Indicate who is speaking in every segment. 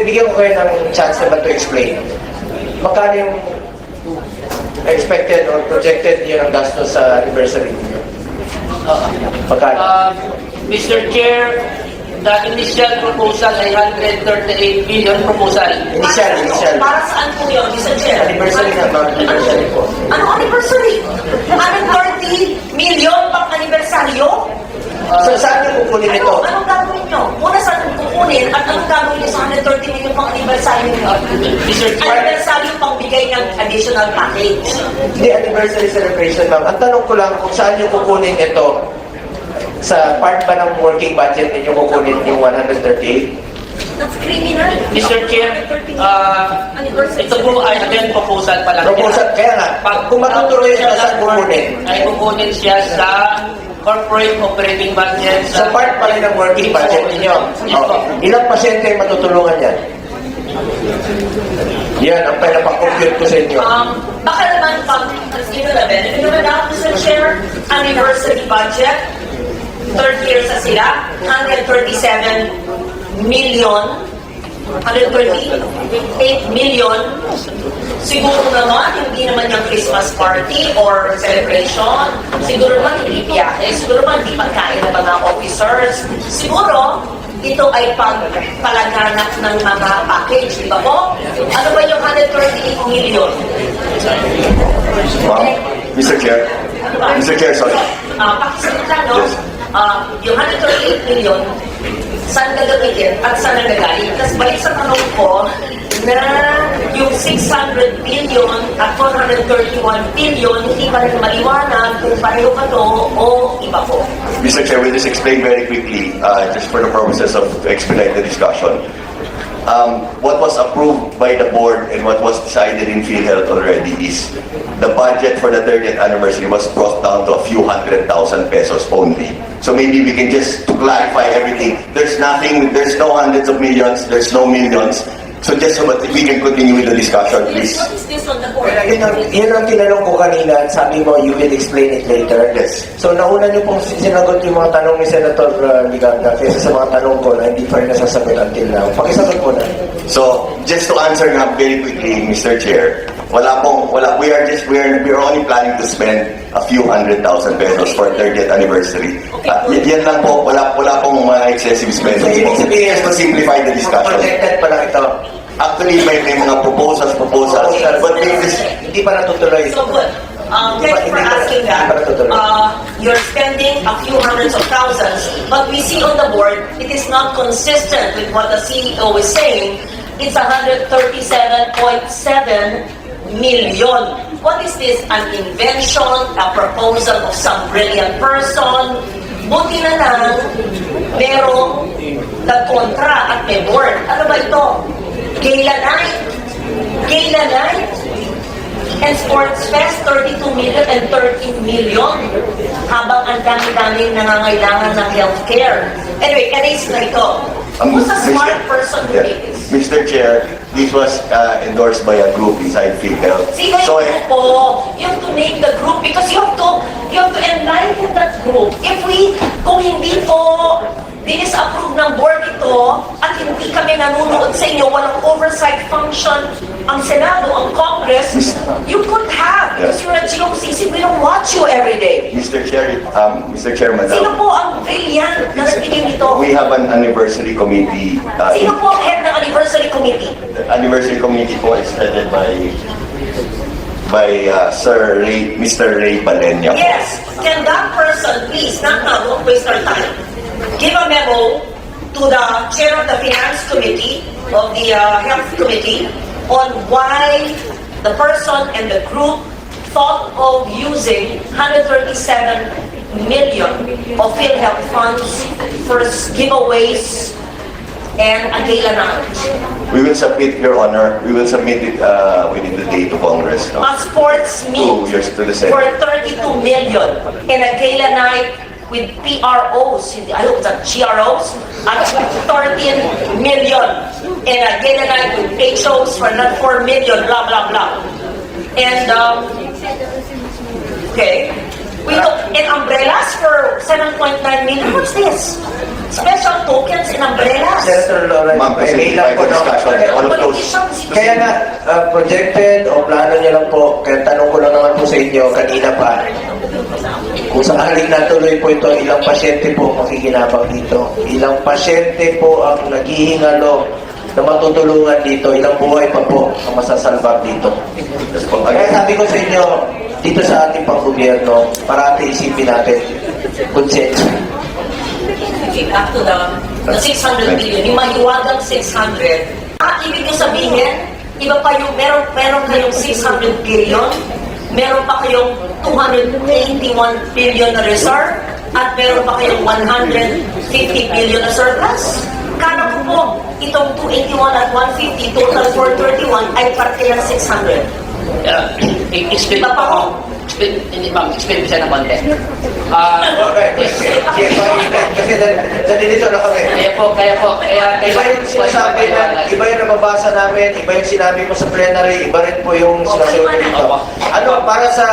Speaker 1: Sige, bigyan ko kayo ng chance naman to explain. Magkano yung expected or projected yun ang gastos sa anniversary niyo? Magkano?
Speaker 2: Uh, Mr. Chair, the initial proposal ay 138 billion proposal.
Speaker 1: Initial, initial.
Speaker 3: Para saan po yun, Mr. Chair?
Speaker 1: Anniversary na, ma'am. Anniversary po.
Speaker 3: Ano anniversary? 130 million pang anibersaryo?
Speaker 1: So, saan niyo kukunin ito?
Speaker 3: Ano, anong gagawin nyo? Muna saan kukunin at anong gagawin nyo sa 130 million pang anibersaryo nyo?
Speaker 2: Mr. Chair,
Speaker 3: Anibersaryo pang bigay ng additional package.
Speaker 1: Hindi anniversary celebration, ma'am. Ang tanong ko lang kung saan niyo kukunin ito sa part ba ng working budget ninyo kukunin yung 138?
Speaker 3: That's criminal.
Speaker 2: Mr. Chair, uh,
Speaker 3: Anniversary.
Speaker 2: ito po ay again proposal pa lang.
Speaker 1: Proposal, kaya nga,
Speaker 2: Pag
Speaker 1: kung matutuloy ito, saan kukunin?
Speaker 2: Ay kukunin siya sa corporate operating budget.
Speaker 1: Sa part pa rin ng working budget ninyo. Okay. Ilang pasyente yung matutulungan yan? Yan, ang pinapakompute ko sa inyo.
Speaker 3: Um, baka naman pag, you know naman, you know na, Mr. Chair, anniversary budget, third year sa sila, 137 million, 138 million, siguro naman, hindi naman yung Christmas party or celebration, siguro naman hindi biyahe, siguro naman hindi pagkain ng mga officers, siguro, ito ay pagpalaganap ng mga package, di ba po? Ano ba yung 138 million?
Speaker 4: Ma'am, Mr. Chair, Mr. Chair, sorry.
Speaker 3: Ah, pakisagot lang, no?
Speaker 4: Yes.
Speaker 3: Ah, yung 138 million, saan gagamitin at saan nagagaling? Tapos balik sa tanong ko, na yung 600 billion at 431 billion, hindi pa rin maliwanag kung pareho ba to o iba po.
Speaker 4: Mr. Chair, we'll just explain very quickly, uh, just for the purposes of expedite the discussion. Um, what was approved by the board and what was decided in PhilHealth already is the budget for the 30th anniversary was brought down to a few hundred thousand pesos only. So maybe we can just to clarify everything. There's nothing, there's no hundreds of millions, there's no millions. So just so that we can continue with the discussion, please.
Speaker 3: What is this on the board?
Speaker 1: Yun ang, yun ang tinanong ko kanina at sabi mo, you will explain it later.
Speaker 4: Yes.
Speaker 1: So nauna niyo pong sinagot yung mga tanong ni Senator uh, Liganda kaysa sa mga tanong ko na hindi pa rin nasasagot until now. Pakisagot mo na.
Speaker 4: So, just to answer nga very quickly, Mr. Chair, wala pong, wala, we are just, we are, we are only planning to spend a few hundred thousand pesos for 30th anniversary. Uh, y- yan lang po, wala, wala pong mga excessive spending.
Speaker 1: So, ibig sabihin,
Speaker 4: Just to simplify the discussion.
Speaker 1: Projected pa lang ito.
Speaker 4: Actually, may, may mga proposals, proposals, but we just,
Speaker 1: Hindi pa natutuloy.
Speaker 3: So good. Um, thank you for asking that. Uh, you're spending a few hundreds of thousands, but we see on the board it is not consistent with what the CEO is saying. It's 137.7 million. What is this? An invention, a proposal of some brilliant person? Buti na lang, merong nagkontra at may board. Ano ba ito? Gala night? and Sports Fest, 32 million and 13 million. Habang ang dami-daming nangangailangan ng healthcare. Anyway, erase na ito. Who's a smart person who
Speaker 4: Yeah. Mr. Chair, this was uh, endorsed by a group inside PhilHealth.
Speaker 3: Sino
Speaker 4: So,
Speaker 3: yung po? You have to make the group because you have to, you have to enlighten that group. If we, kung hindi po dinis-approve ng board ito at hindi kami nanonood sa inyo, walang oversight function ang Senado, ang Congress, you could have because you're a GOCC. We don't watch you every day.
Speaker 4: Mr. Chair, um, Mr. Chair,
Speaker 3: Sino
Speaker 4: Madam,
Speaker 3: po ang na nagbigay nito?
Speaker 4: we have an anniversary committee. Uh,
Speaker 3: Sino po ang head ng anniversary committee?
Speaker 4: The anniversary committee po is headed by by uh, Sir Ray, Mr. Ray Balenya.
Speaker 3: Yes, can that person please, not now, don't waste our time, give a memo to the chair of the finance committee, of the uh, health committee, on why the person and the group thought of using 137 million of PhilHealth funds for giveaways and a gala night.
Speaker 4: We will submit, Your Honor, we will submit it uh, within the day to Congress. No?
Speaker 3: A sports meet
Speaker 4: Two years to the
Speaker 3: for 32 million and a gala night with PROs, hindi, I hope it's GROs, at 13 million and a gala night with HOs for not 4 million, blah, blah, blah. And, um, okay, we took, and umbrellas for 7.9 million, what's this? special tokens and umbrellas.
Speaker 1: Senator Laura,
Speaker 4: Ma'am, kasi
Speaker 1: may lang po, no?
Speaker 4: all of those.
Speaker 3: Politicians,
Speaker 1: Kaya nga, uh, projected o plano niyo lang po, kaya tanong ko lang naman po sa inyo kanina pa, kung sakaling natuloy po ito, ilang pasyente po makikinabang dito? Ilang pasyente po ang naghihingalo na matutulungan dito? Ilang buhay pa po ang masasalbang dito? Kaya sabi ko sa inyo, dito sa ating panggobyerno, parati isipin natin, konsensya.
Speaker 3: Okay, back to the, the 600 billion, yung mahiwagang 600. Ah, ibig ko sabihin, iba pa yung, meron, meron kayong 600 billion, meron pa kayong 281 billion na reserve, at meron pa kayong 150 billion na surplus. Kala ko po, itong 281 at 150, total 431, ay parte ng 600.
Speaker 2: Uh, explain
Speaker 3: pa
Speaker 2: po. Explain, hindi ma'am, explain siya ng konti. Ah,
Speaker 1: Okay, sige, kasi nandito na kami.
Speaker 2: kaya po, kaya po, kaya, kaya,
Speaker 1: Iba yung sinasabi na, iba yung nababasa namin, iba yung sinabi mo sa plenary, iba rin po yung sinasabi dito. Ano, para sa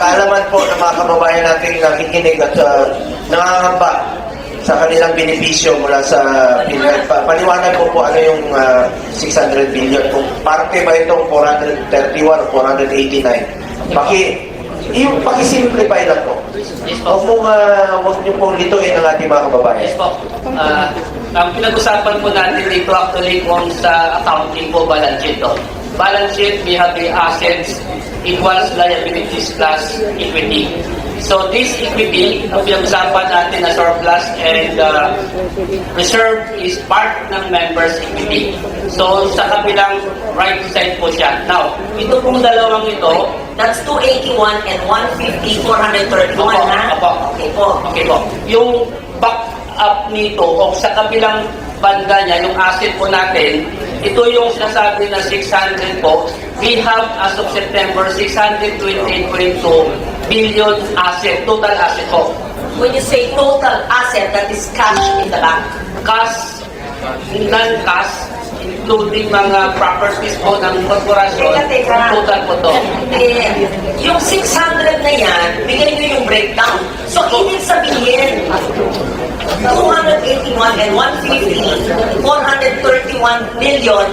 Speaker 1: kaalaman po ng mga kababayan natin nakikinig at uh, nangangamba sa kanilang benepisyo mula sa. Pa, paliwanag po po ano yung uh, 600 billion. Kung parte ba itong 431 o 489. Paki, yung paki-simplify lang po.
Speaker 2: Yes po.
Speaker 1: Huwag mong, uh, huwag niyo pong lituin ang ating mga kababayan.
Speaker 2: Yes po. Ah, ang pinag-usapan po natin dito actually kung sa accounting po balance sheet. Oh. Balance sheet, we have the assets equals liabilities plus equity. So this equity, ang pinag-usapan natin na surplus and uh, reserve is part ng members equity. So sa kabilang right side po siya. Now, ito pong dalawang ito,
Speaker 3: That's 281 and 150, 431 na?
Speaker 2: Opo.
Speaker 3: Okay po.
Speaker 2: Okay po. Yung back up nito o sa kabilang banda niya, yung asset po natin, ito yung sinasabi na 600 po. We have as of September 628.2 billion asset, total asset po.
Speaker 3: When you say total asset, that is cash in the bank.
Speaker 2: Cash, non-cash, including mga properties po ng korporasyon,
Speaker 3: Teka, teka.
Speaker 2: total po to.
Speaker 3: Eh, yung 600 na yan, bigay nyo yung breakdown. So, ibig sabihin, 281 and 150, 431 million,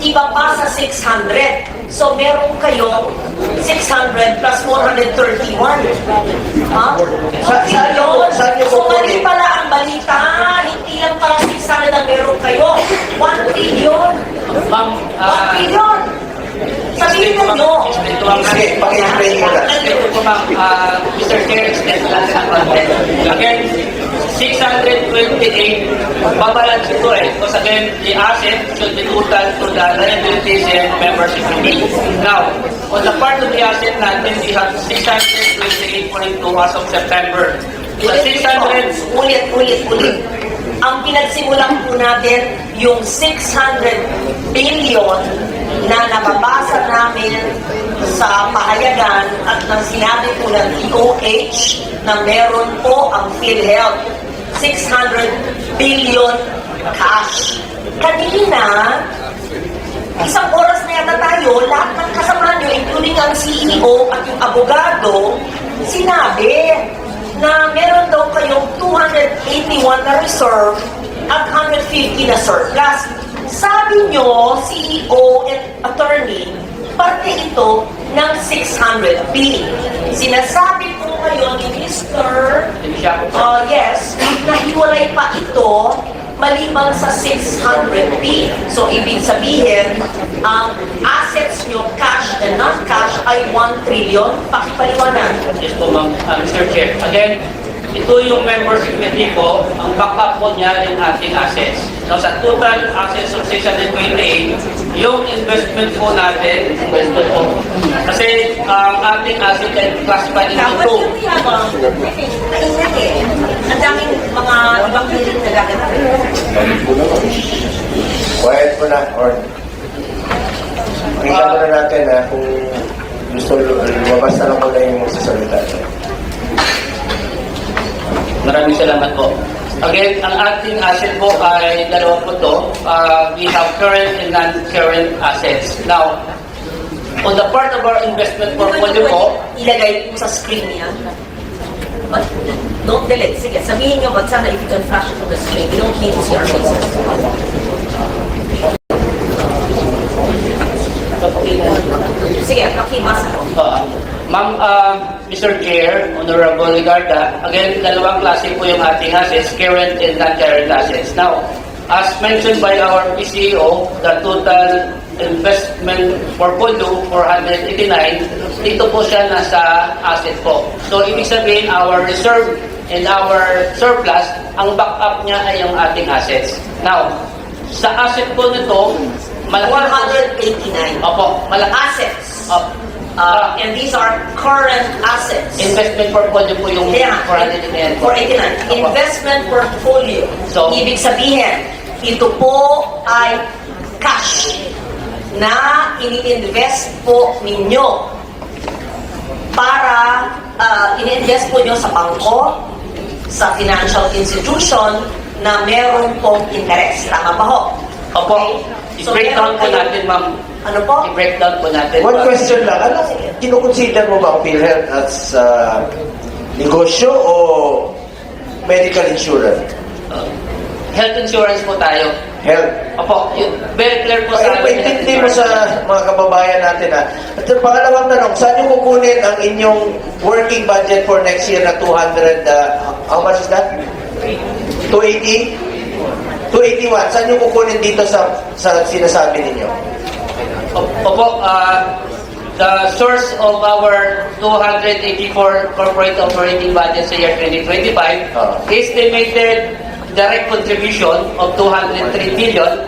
Speaker 3: iba pa sa 600. So, meron kayong 600 plus 431. Ha?
Speaker 1: Sa- niyo po
Speaker 3: So, mali pala ang balita. Hindi lang pala 600 ang meron kayo. 1 trillion.
Speaker 2: Ma'am,
Speaker 3: 1
Speaker 2: ah,
Speaker 3: trillion. Sabihin na nyo.
Speaker 2: explain ko lang.
Speaker 1: Sige, paki-explain mo na.
Speaker 2: Ito po ma'am, ah, Mr. Lang sa content. Again, 628, babalance ito eh. Because again, the asset should be total to the liabilities and membership fee. Now, on the part of the asset natin, we have 628.2 as of September. Sa 600,
Speaker 3: Ulit, ulit, ulit. Ang pinagsimulan po natin, yung 600 billion na nababasa namin sa pahayagan at nang sinabi po ng DOH na meron po ang PhilHealth. 600 billion cash. Kanina, isang oras na yata tayo, lahat ng kasama nyo, including ang CEO at yung abogado, sinabi na meron daw kayong 281 na reserve at 150 na surplus. Sabi nyo, CEO and attorney, parte ito ng 600B. Sinasabi po ngayon ni Mr. Uh, yes, nahiwalay pa ito maliban sa 600B. So, ibig sabihin, ang assets nyo, cash and non-cash, ay 1 trillion. Pakipaliwanag.
Speaker 2: Yes po, ma'am. Uh, Mr. Chair. Again, ito yung membership committee po. Ang backup po niya yung ating assets. Now, sa total assets of 628, yung investment po natin, investment po. Kasi ang ating asset ay classified into
Speaker 3: Dapat
Speaker 2: two.
Speaker 3: Ang daming mga ibang piling na gaganap.
Speaker 1: Quiet mo na, or Tingnan muna natin na kung gusto lumabas na lang muna yung sasalita.
Speaker 2: Maraming salamat po. Again, ang ating asset po ay dalawa po to. Uh, we have current and non-current assets. Now, on the part of our investment portfolio po,
Speaker 3: Ilagay po sa screen niya. But don't delay. Sige, sabihin nyo, but sana if you can flash it on the screen, we don't need to see our faces. Sige, pakibasa ko.
Speaker 2: Uh, Ma'am, uh, Mr. Chair, Honorable Ligarda, again, dalawang klase po yung ating assets, current and non-current assets. Now, as mentioned by our PCO, the total investment portfolio, 489, dito po siya nasa asset po. So, ibig sabihin, our reserve and our surplus, ang backup niya ay yung ating assets. Now, sa asset po nito, malaki
Speaker 3: 189
Speaker 2: Opo, malaki.
Speaker 3: assets.
Speaker 2: Opo.
Speaker 3: Uh, and these are current assets.
Speaker 2: investment portfolio po yung
Speaker 3: Kaya,
Speaker 2: 489.
Speaker 3: 489. Investment portfolio.
Speaker 2: So-
Speaker 3: Ibig sabihin, ito po ay cash na ini-invest po ninyo para uh, ini-invest po nyo sa bangko, sa financial institution na meron pong interest. Tama ba ho?
Speaker 2: Opo, i-breakdown po natin, ma'am.
Speaker 3: Ano po?
Speaker 2: I-breakdown po natin.
Speaker 1: One question lang, ano, kinukonsider mo ba ang PhilHealth as uh, negosyo o medical insurance?
Speaker 2: Uh, health insurance po tayo.
Speaker 1: Health.
Speaker 2: Opo, yun, very clear po sa amin.
Speaker 1: paintindi mo sa mga kababayan natin ha. At yung pangalawang tanong, saan nyo kukunin ang inyong working budget for next year na 200, uh, how much is that? 280? 281. Saan nyo kukunin dito sa, sa sinasabi ninyo?
Speaker 2: Opo, uh, the source of our 284 corporate operating budget sa year 2025
Speaker 1: Ah.
Speaker 2: estimated direct contribution of 203 billion,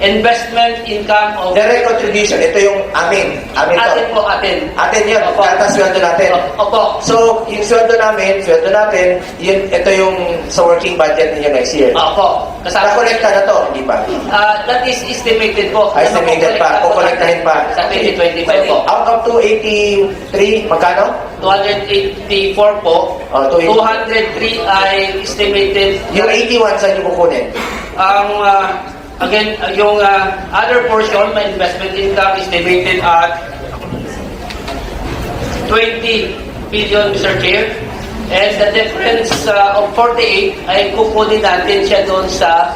Speaker 2: investment income of
Speaker 1: Direct contribution, ito yung amin. Amin to.
Speaker 2: atin po atin.
Speaker 1: Atin yun,
Speaker 2: Opo.
Speaker 1: kata sweldo natin.
Speaker 2: Opo.
Speaker 1: So, yung sweldo namin, sweldo natin, yun, ito yung sa working budget ninyo next year.
Speaker 2: Opo. Kasama
Speaker 1: Nakolekta na to, hindi ba?
Speaker 2: Ah, that is estimated po.
Speaker 1: Ah, estimated pa. Kukolektahin pa.
Speaker 2: Sa 2025 po.
Speaker 1: Out of 283, magkano?
Speaker 2: 284 po.
Speaker 1: Oh,
Speaker 2: 203 ay estimated.
Speaker 1: Yung 81, saan nyo kukunin?
Speaker 2: Ang, ah, again, ah, yung ah, other portion, my investment income estimated at 20 billion, Mr. Chair. And the difference ah, of 48 ay kukunin natin siya doon sa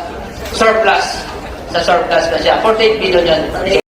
Speaker 2: surplus. Sa surplus na siya. 48 billion yan.